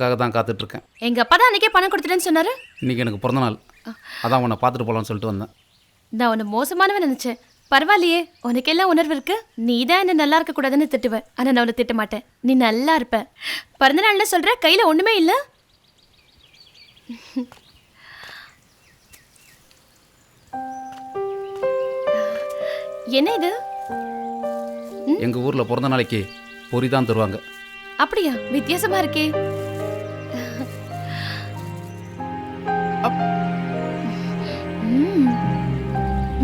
உனக்காக தான் காத்துட்ருக்கேன். எங்க அப்பா தான் அன்னைக்கே பணம் கொடுத்துட்டேன்னு சொன்னாரு? இன்றைக்கி எனக்கு பிறந்த நாள் அதான் உன்னை பார்த்துட்டு போகலான்னு சொல்லிட்டு வந்தேன். நான் உன்னை மோசமானவன் நினைச்சேன். பரவாயில்லையே உனக்கெல்லாம் உணர்வு இருக்கு. நீ தான் என்ன நல்லா இருக்க கூடாதுன்னு திட்டுவ ஆனா நான் உன்னை திட்ட மாட்டேன். நீ நல்லா இருப்ப. பிறந்த நாள்ல சொல்ற கையில ஒண்ணுமே இல்ல. என்ன இது? எங்கள் ஊரில் பிறந்த நாளைக்கு பொரி தான் தருவாங்க. அப்படியா? வித்தியாசமா இருக்கே.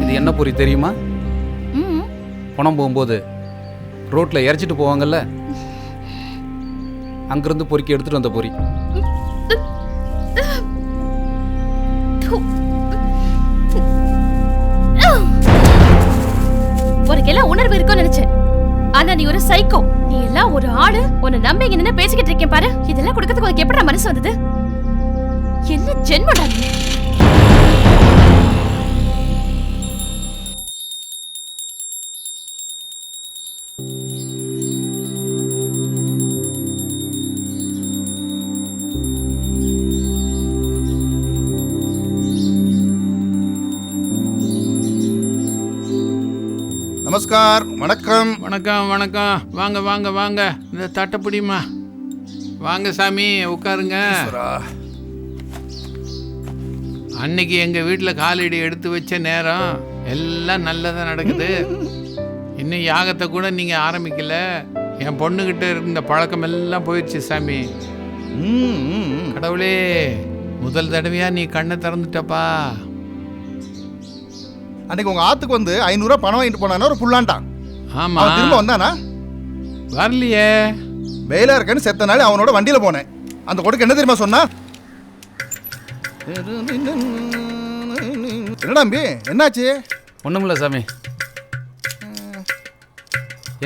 இது என்ன பொரி தெரியுமா? ம். பணம் போகும்போது ரோட்டில் இறச்சிட்டு போவாங்கல்ல? அங்கேருந்து பொறுக்கி எடுத்துகிட்டு வந்த பொரி. து. உனக்கு எல்லாம் உணர்வு இருக்கும்னு நினைச்சேன். ஆனா நீ ஒரு சைக்கோ நீ எல்லாம் ஒரு ஆளு. உன்னை நம்பி நின்னு பேசிக்கிட்டு இருக்கேன் பாரு. இதெல்லாம் கொடுக்கறதுக்கு உனக்கு எப்படி மனசு வந்தது? என்ன ஜென்மடா நீ நமஸ்கார் வணக்கம். வணக்கம் வணக்கம். வாங்க வாங்க வாங்க. இந்த தட்டை பிடிமா வாங்க சாமி உட்காருங்க. அன்னைக்கு எங்கள் வீட்டில் காலடி எடுத்து வச்ச நேரம் எல்லாம் நல்லதாக நடக்குது. இன்னும் யாகத்தை கூட நீங்கள் ஆரம்பிக்கல. என் பொண்ணுக்கிட்ட இருந்த பழக்கம் எல்லாம் போயிடுச்சு சாமி. கடவுளே முதல் தடவையாக நீ கண்ணை திறந்துட்டப்பா. அன்னைக்கு உங்க ஆத்துக்கு வந்து ஐநூறுரூவா பணம் வாங்கிட்டு போனானா ஒரு புல்லான்ட்டான் அவன் திரும்ப வந்தானா? வரலையே. வெயிலா இருக்கேன்னு செத்த நாள் அவனோட வண்டியில போனேன். அந்த கொடுக்கு என்ன தெரியுமா சொன்னா? என்னடா அம்பி என்னாச்சு? ஒன்றுமில்ல சாமி.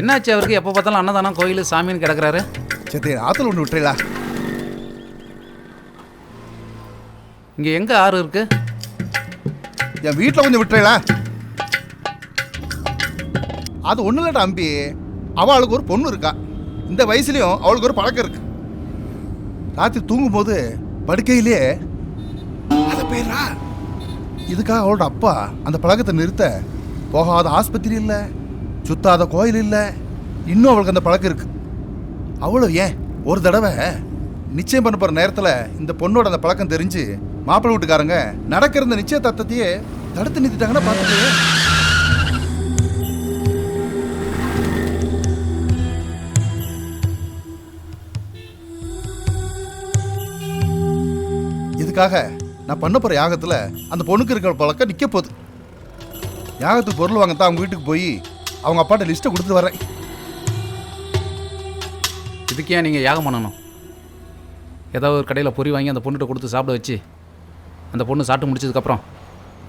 என்னாச்சு அவருக்கு? எப்போ பார்த்தாலும் அன்னதானம் கோயில் சாமின்னு கிடக்குறாரு. சரி ஆத்துல ஒன்று விட்டுறீங்களா? இங்கே எங்கே ஆறு இருக்கு? என் வீட்டில் கொஞ்சம் விட்டுறீங்களா? அது ஒன்றும் இல்லடா அம்பி அவளுக்கு ஒரு பொண்ணு இருக்கா. இந்த வயசுலயும் அவளுக்கு ஒரு பழக்கம் இருக்கு. ராத்திரி தூங்கும்போது படுக்கையிலே போயிடுறா. இதுக்காக அவளோட அப்பா அந்த பழக்கத்தை நிறுத்த போகாத ஆஸ்பத்திரி இல்லை சுத்தாத கோயில் இல்லை. இன்னும் அவளுக்கு அந்த பழக்கம் இருக்கு. அவ்வளோ ஏன் ஒரு தடவை நிச்சயம் பண்ண போகிற நேரத்தில் இந்த பொண்ணோட அந்த பழக்கம் தெரிஞ்சு மாப்பிள்ளை வீட்டுக்காரங்க நடக்கிற இந்த நிச்சயதார்த்தத்தையே தடுத்து நிறுத்திட்டாங்கன்னா பார்த்துட்டு இதுக்காக நான் பண்ண போகிற யாகத்தில் அந்த பொண்ணுக்கு இருக்கிற பழக்கம் நிற்க போகுது. யாகத்துக்கு பொருள் வாங்க தான் அவங்க வீட்டுக்கு போய் அவங்க அப்பாட்ட லிஸ்ட்டை கொடுத்துட்டு வரேன் இதுக்கு ஏன் நீங்கள் யாகம் பண்ணணும்? ஏதாவது ஒரு கடையில் பொரி வாங்கி அந்த பொண்ணுகிட்ட கொடுத்து சாப்பிட வச்சு அந்த பொண்ணு சாப்பிட்டு முடிச்சதுக்கப்புறம்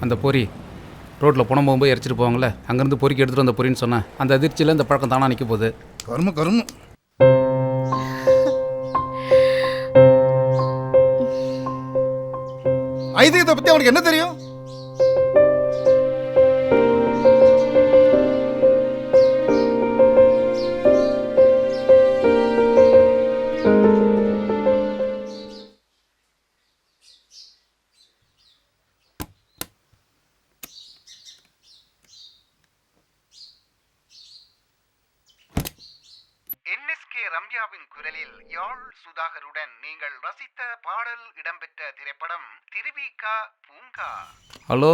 அந்த பொரி ரோட்டில் பணம் போகும்போது இறச்சிட்டு போவாங்கள்ல அங்கேருந்து பொறிக்கு எடுத்துகிட்டு வந்த பொரின்னு சொன்னேன் அந்த அதிர்ச்சியில் இந்த பழக்கம் தானாக நிற்க போகுது? கரும கரும ஐதீகத்தை பத்தி அவனுக்கு என்ன தெரியும்? சுதாகருடன் நீங்கள் ரசித்த பாடல் இடம்பெற்ற திரைப்படம் திருவிகா பூங்கா. ஹலோ?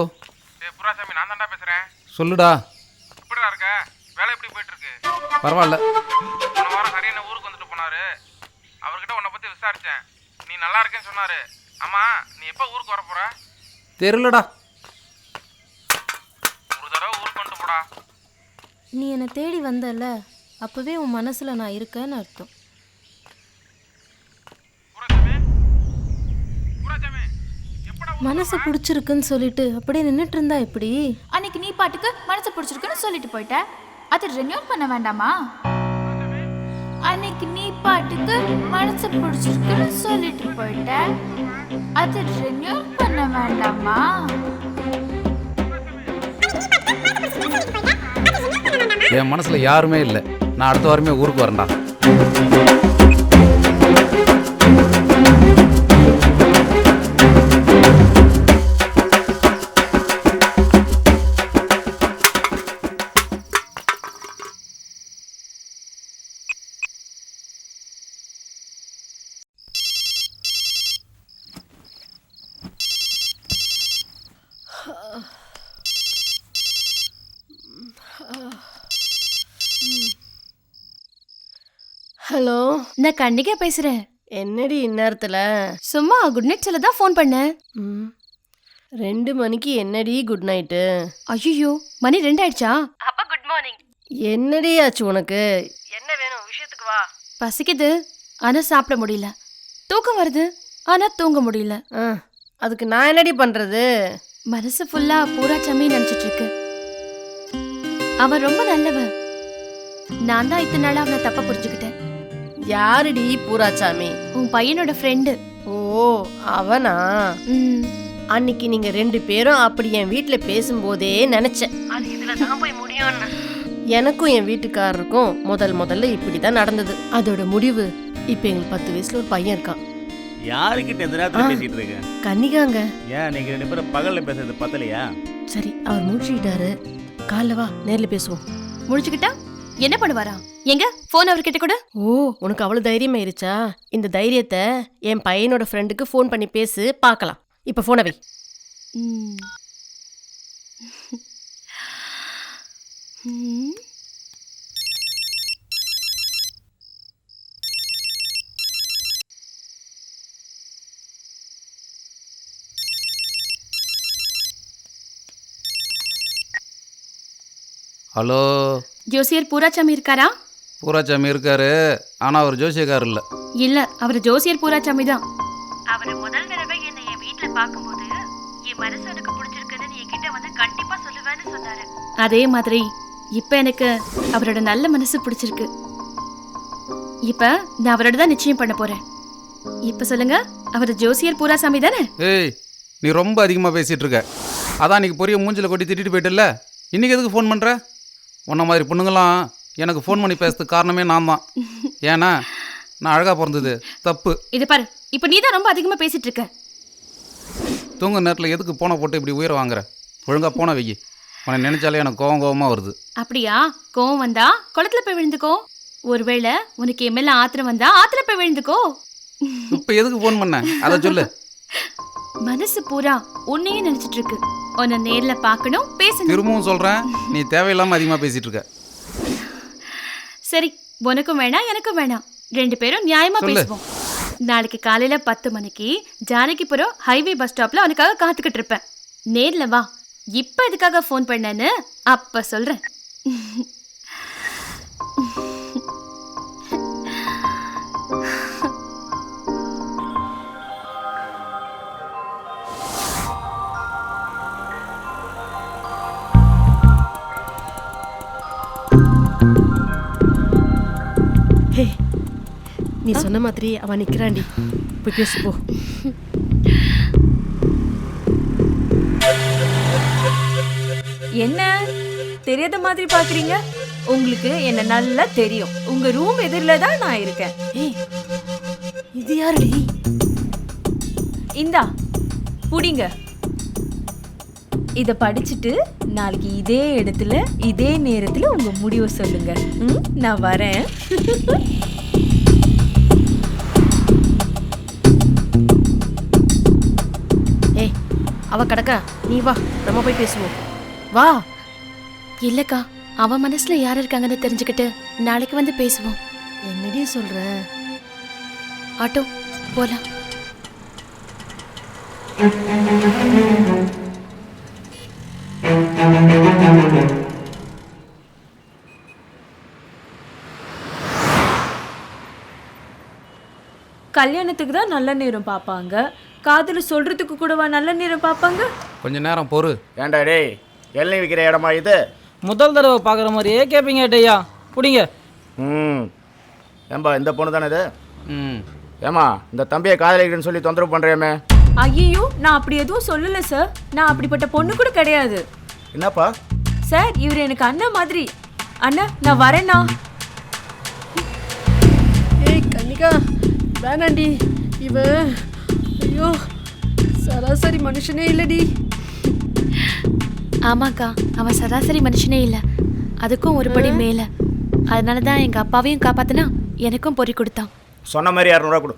ஏய் புராசாமி நான் தான்டா பேசுறேன். சொல்லுடா. எப்படிடா இருக்க? வேலை எப்படி போயிட்டு இருக்கு பரவாயில்ல போன வாரம் ஹரியண்ண ஊருக்கு வந்துட்டு போனாரு. அவர்கிட்ட உன்னை பத்தி விசாரிச்சேன். நீ நல்லா இருக்கேன்னு சொன்னாரு. ஆமா நீ எப்போ ஊருக்கு வர போற? தெரியலடா. ஒரு தடவை ஊருக்கு வந்துட்டு போடா. நீ என்னை தேடி வந்தல அப்பவே உன் மனசுல நான் இருக்கேன்னு அர்த்தம் புராசாமி புராசாமி எப்படா மனசு பிடிச்சிருக்குன்னு சொல்லிட்டு அப்படியே நின்றுட்டு இருந்தா எப்படி? அன்னைக்கு நீ பாட்டுக்கு மனசு பிடிச்சிருக்குன்னு சொல்லிட்டு போயிட்ட. அது ரெனியூல் பண்ண வேண்டாமா? அன்னைக்கு நீ பாட்டுக்கு மனசு பிடிச்சிருக்குன்னு சொல்லிட்டு போயிட்ட. அது ரெனியூல் பண்ண வேண்டாமா? என் மனசில் யாருமே இல்லை. நான் அடுத்த வாரமே ஊருக்கு வரேன்டா. ஹலோ. நான் கண்ணிகா பேசுறேன். என்னடி இந்நேரத்துல? சும்மா குட் நைட் சொல்ல தான் ஃபோன் பண்ணேன். ம், ரெண்டு மணிக்கு என்னடி குட் நைட்டு ஐயோ மணி ரெண்டாயிடுச்சா? அப்ப குட் மார்னிங் என்னடி ஆச்சு உனக்கு? என்ன வேணும்? விஷயத்துக்கு வா. பசிக்குது. ஆனா சாப்பிட முடியல. தூக்கம் வருது. ஆனா தூங்க முடியல. ஆ, அதுக்கு நான் என்னடி பண்றது? மனசு ஃபுல்லா பூரா சம்மி நினைச்சிட்டு இருக்கு அவன் ரொம்ப நல்லவன். நான் தான் இத்தனை நாளா அவனை தப்பா புரிஞ்சுக்கிட்டேன். யாருடி பூராச்சாமி? உன் பையனோட ஃப்ரெண்டு ஓ அவனா? ம். அன்னைக்கு நீங்க ரெண்டு பேரும் அப்படி என் வீட்ல பேசும்போதே நினைச்சேன். அது இதுல தான் போய் முடியும்னு. எனக்கும் என் வீட்டுக்காரருக்கும் முதல் முதல்ல இப்படிதான் நடந்தது. அதோட முடிவு இப்ப எங்களுக்கு பத்து வயசுல ஒரு பையன் இருக்கான். யாருக்கிட்ட இந்த நேரத்துல. பேசிட்டு இருக்க? கன்னிகாங்க. ஏன் நீங்க ரெண்டு பேரும் பகல்ல பேசுறது பத்தலையா? சரி அவர் முடிச்சுக்கிட்டாரு. காலைல வா நேர்ல பேசுவோம். முடிச்சுக்கிட்டா? என்ன பண்ணுவாரா? எங்க? போன் அவர்கிட்ட கூட. ஓ உனக்கு அவ்வளவு தைரியம் ஆயிருச்சா இந்த தைரியத்தை என் பையனோட ஃப்ரெண்டுக்கு ஃபோன் பண்ணி பேசு பார்க்கலாம். இப்ப போன வை. ஹலோ. ஜோசியர் பூராச்சாமி இருக்காரா? பூராச்சாமி இருக்காரு ஆனால் அவர் ஜோசியக்கார் இல்லை. இல்ல அவர் ஜோசியர் பூராச்சாமி தான். அவர் முதல் தடவை என்னை என் வீட்ல பார்க்கும்போது என் மனசு எனக்கு பிடிச்சிருக்குன்னு நீ என்கிட்ட வந்து கண்டிப்பா சொல்லுவேன்னு சொன்னாரு. அதே மாதிரி இப்ப எனக்கு அவரோட நல்ல மனசு பிடிச்சிருக்கு. இப்ப நான் அவரோட தான் நிச்சயம் பண்ண போறேன். இப்ப சொல்லுங்க அவர் ஜோசியர் பூராசாமி தானே? ஏய் நீ ரொம்ப அதிகமாக பேசிகிட்டு இருக்க. அதான் இன்னைக்கு பொரிய மூஞ்சில கொட்டி திட்டிட்டு போயிட்டல இன்னைக்கு எதுக்கு ஃபோன் பண்ணுற உன்ன மாதிரி பொண்ணுங்களாம் எனக்கு ஃபோன் பண்ணி பேசுறதுக்கு காரணமே நான் தான். ஏன்னா நான் அழகாக பிறந்தது. தப்பு. இது பாரு இப்ப நீ தான் ரொம்ப அதிகமா பேசிட்டு இருக்க. தூங்க நேரத்தில் எதுக்கு போனை போட்டு இப்படி உயிரை வாங்குற? ஒழுங்காக போன வைக்கி உன்னை நினைச்சாலே எனக்கு கோவம் கோவமாக வருது. அப்படியா? கோவம் வந்தா குளத்துல போய் விழுந்துக்கோ. ஒருவேளை உனக்கு மேல ஆத்திரம் வந்தா ஆத்துல போய் விழுந்துக்கோ. இப்போ எதுக்கு ஃபோன் பண்ண? அதை சொல்லு. மனசு பூரா உன்னையே நினைச்சிட்டு இருக்கு உன்னை நேர்ல பார்க்கணும் பேசணும். திரும்பவும் சொல்கிறேன் நீ தேவையில்லாமல் அதிகமாக பேசிகிட்டு இருக்க சரி உனக்கும் வேணாம் எனக்கும் வேணாம். ரெண்டு பேரும் நியாயமா சொல்லு. பேசுவோம். நாளைக்கு காலையில பத்து மணிக்கு ஜானகிபுரம் ஹைவே பஸ் ஸ்டாப்ல உனக்காக காத்துக்கிட்டு இருப்பேன். நேர்ல வா. இப்ப எதுக்காக ஃபோன் பண்ணேன்னு அப்ப சொல்றேன். நீ சொன்ன மாதிரி அவன் நிக்கிறான்டி போய் பேசு போ என்ன? தெரியாத மாதிரி பாக்குறீங்க? உங்களுக்கு என்ன நல்லா தெரியும். உங்க ரூம் எதிரில தான் நான் இருக்கேன். இது யாருடி? இந்தா புடிங்க. இத படிச்சுட்டு நாளைக்கு இதே இடத்துல இதே நேரத்துல உங்க முடிவை சொல்லுங்க. ம், நான் வரேன். அவ கிடக்கா. நீ வா நம்ம போய் பேசுவோம். வா. இல்லக்கா அவன் மனசுல யார் இருக்காங்கன்னு தெரிஞ்சுக்கிட்டு நாளைக்கு வந்து பேசுவோம். என்னடி சொல்ற? ஆட்டோ போலாம். கல்யாணத்துக்கு தான் நல்ல நேரம் பார்ப்பாங்க காதல சொல்றதுக்கு கூடவா நல்ல நேரம் பார்ப்பாங்க? கொஞ்ச நேரம் பொறு. ஏன்டா டேய் எண்ணெய் விற்கிற இடமா இது? முதல் தடவை பார்க்குற மாதிரியே கேட்பீங்க டேயா பிடிங்க. ம். ஏம்பா இந்த பொண்ணு தானே இது? ம். ஏமா இந்த தம்பியை காதலிக்கிறேன்னு சொல்லி தொந்தரவு பண்ணுறியாமே ஐயோ நான் அப்படி எதுவும் சொல்லல சார் நான் அப்படிப்பட்ட பொண்ணு கூட கிடையாது. என்னப்பா? சார் இவர் எனக்கு அண்ணன் மாதிரி. அண்ணா நான் வரேண்ணா. ஏய் கன்னிகா வேணாண்டி. இவ ஐயோ சராசரி மனுஷனே இல்லடி ஆமாக்கா அவன் சராசரி மனுஷனே இல்ல. அதுக்கும் ஒரு படி மேல. அதனால தான் எங்க அப்பாவையும் காப்பாத்தினா எனக்கும் பொறி கொடுத்தான். சொன்ன மாதிரி இரநூறுவா கொடு.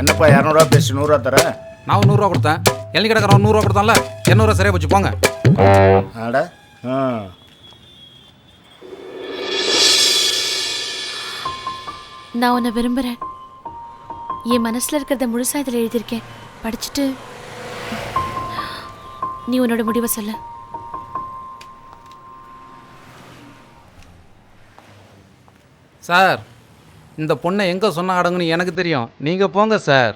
என்னப்பா இரநூறுவா பேசி நூறுரூவா தர? நான் நூறுரூவா கொடுத்தேன். எழுதி கிடக்கிறவன் நூறுரூவா கொடுத்தான்ல? இரநூறுவா சரியாக போச்சு போங்க. அட ஆ. நான் உன்னை விரும்புகிறேன் என் மனசில் இருக்கிறத முழுசா இதில் எழுதியிருக்கேன். படிச்சுட்டு நீ உன்னோட முடிவை சொல்லு. சார் இந்த பொண்ணை எங்கே சொன்ன அடங்குன்னு எனக்கு தெரியும். நீங்கள் போங்க சார்.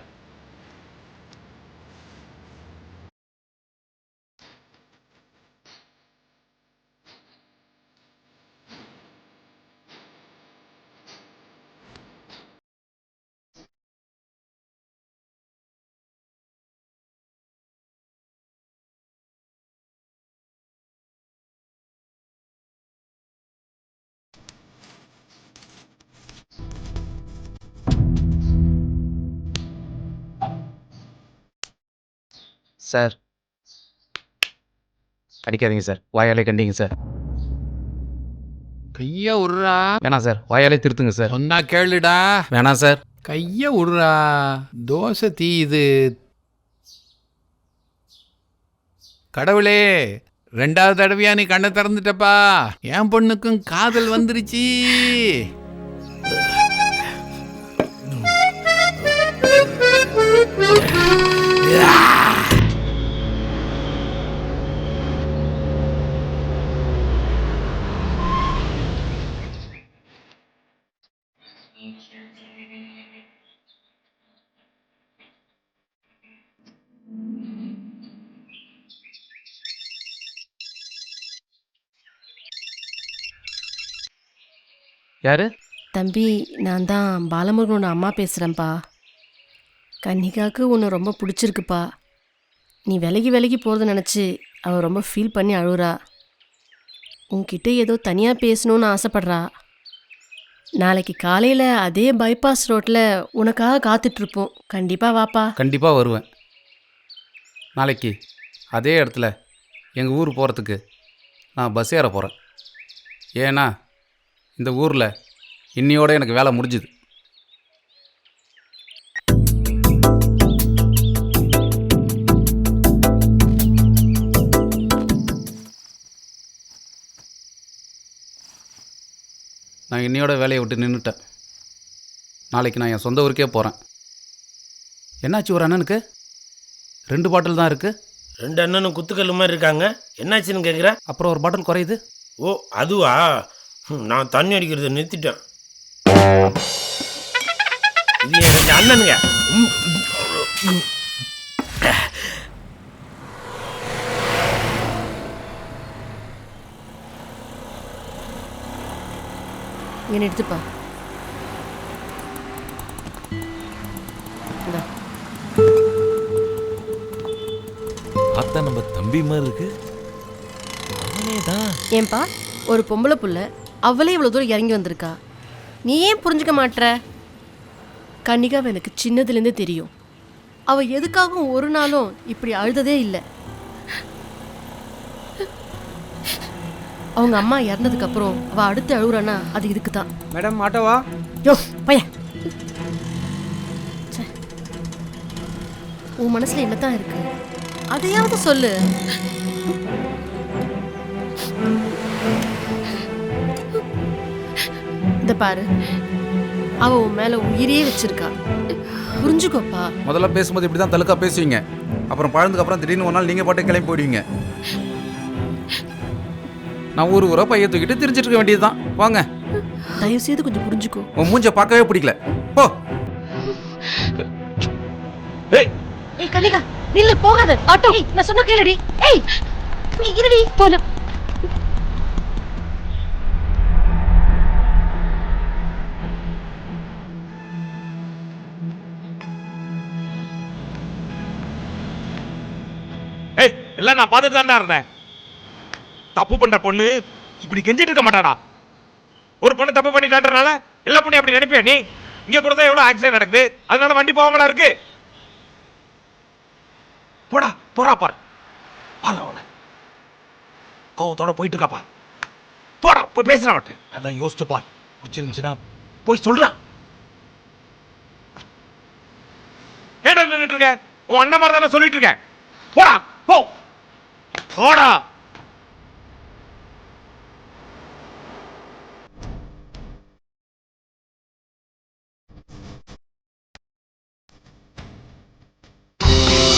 சார். அடிக்காதீங்க சார். வாயாலே கண்டிங்க சார். கைய விட்றா வேணாம் சார். வாயாலே திருத்துங்க சார். சொன்னா கேளுடா. வேணாம் சார். கைய விட்றா தோசை தீயுது கடவுளே ரெண்டாவது தடவையா நீ கண்ணை திறந்துட்டப்பா. என் பொண்ணுக்கும் காதல் வந்துருச்சு. யாரு? தம்பி நான் தான் பாலமுருகனோட அம்மா பேசுகிறேன்ப்பா கன்னிகாவுக்கு உன்னை ரொம்ப பிடிச்சிருக்குப்பா. நீ விலகி விலகி போகிறத நினச்சி அவள் ரொம்ப ஃபீல் பண்ணி அழுறா உன்கிட்ட ஏதோ தனியாக பேசணும்னு ஆசைப்படுறா. நாளைக்கு காலையில் அதே பைபாஸ் ரோட்டில் உனக்காக காத்துட்ருப்போம். கண்டிப்பாக வாப்பா. கண்டிப்பாக வருவேன். நாளைக்கு அதே இடத்துல எங்கள் ஊர் போகிறதுக்கு நான் பஸ் ஏற போகிறேன் ஏன்னா இந்த ஊரில் இன்னியோட எனக்கு வேலை முடிஞ்சுது. நான் இன்னையோட வேலையை விட்டு நின்றுட்டேன் நாளைக்கு நான் என் சொந்த ஊருக்கே போகிறேன் என்னாச்சு ஒரு அண்ணனுக்கு? ரெண்டு பாட்டில் தான் இருக்குது ரெண்டு அண்ணனும் குத்துக்கல்லு மாதிரி இருக்காங்க. என்னாச்சுன்னு கேட்குற அப்புறம் ஒரு பாட்டில் குறையுது. ஓ அதுவா? நான் தண்ணி அடிக்கிறத நிறுத்திட்டேன். இது ரெண்டு அண்ணனுங்க. இங்கே எடுத்துப்பா. பார்த்தா நம்ம தம்பி மாதிரி இருக்கு. அவனே தான். ஏன்பா ஒரு பொம்பளை புள்ள. அவளே இவ்வளோ தூரம் இறங்கி வந்திருக்கா. நீ ஏன் புரிஞ்சுக்க மாட்ற? கன்னிகாவை எனக்கு சின்னதுலேருந்தே தெரியும். அவள் எதுக்காகவும் ஒரு நாளும் இப்படி அழுததே இல்லை. அவங்க அம்மா இறந்ததுக்கு அப்புறம் அவ அடுத்து அழுகுறானா அது இதுக்கு தான் மேடம் ஆட்டோவா? யோ பையன். உன் மனசுல என்னதான் இருக்கு? அதையாவது சொல்லு. இந்த பாரு. அவ உன் மேல உயிரே வச்சிருக்கா. புரிஞ்சுக்கோப்பா. முதல்ல பேசும்போது இப்படி தான் தலுக்கா பேசுவீங்க. அப்புறம் பழந்ததுக்கு அப்புறம் திடீர்னு ஒரு நாள் நீங்கள் பாட்டு கிளம்பி போயிடுவீங்க. நான் ஊர் ஊரா பைய தூக்கிட்டு திரிஞ்சிட்டு இருக்க வேண்டியது தான் வாங்க. தயவு செய்து கொஞ்சம் புரிஞ்சுக்கோ. உன் மூஞ்ச பார்க்கவே பிடிக்கல. போ. ஏய். கனிகா நில்லு போகாத. ஆட்டோ. நான் சொன்ன கேளுடி. ஏய் நீ இருடி. போல எல்லாம் நான் பார்த்துட்டு தான்டா இருந்தேன். தப்பு பண்ற பொண்ணு இப்படி கெஞ்சிட்டு இருக்க மாட்டாடா. ஒரு பொண்ணு தப்பு பண்ணிட்டான்றனால எல்லா பொண்ணையும் அப்படி நினைப்பியா நீ? இங்க கூட தான் எவ்வளவு ஆக்சிடென்ட் நடக்குது. அதனால வண்டி போகாமலா இருக்கு? போடா போறா பாரு. பாரு அவனை. கோவத்தோட போயிட்டு இருக்காப்பா போடா போய் பேசுறா மாட்டேன் அதான் யோசிச்சு பார் பிடிச்சிருந்துச்சுன்னா போய் சொல்றான் ஏடா நின்றுட்டு இருக்கேன் உன் அண்ணன் மாதிரி தானே சொல்லிட்டு இருக்கேன் போடா போ. போடா